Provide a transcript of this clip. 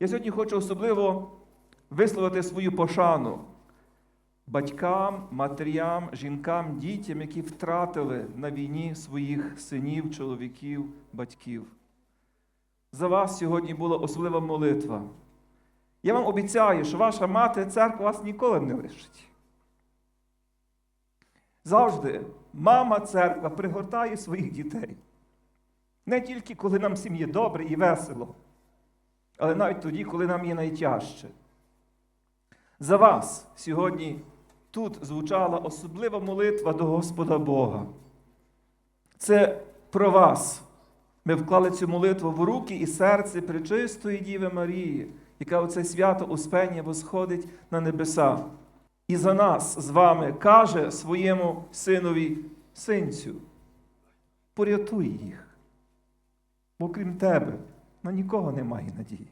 Я сьогодні хочу особливо висловити свою пошану батькам, матерям, жінкам, дітям, які втратили на війні своїх синів, чоловіків, батьків. За вас сьогодні була особлива молитва. Я вам обіцяю, що ваша мати церква вас ніколи не лишить. Завжди мама церква пригортає своїх дітей. Не тільки коли нам сім'ї добре і весело, але навіть тоді, коли нам є найтяжче. За вас сьогодні тут звучала особлива молитва до Господа Бога. Це про вас. Ми вклали цю молитву в руки і серце пречистої Діви Марії, яка оце свято Успення восходить на небеса. І за нас з вами каже своєму синові синцю, порятуй їх. Бо крім тебе на нікого немає надії.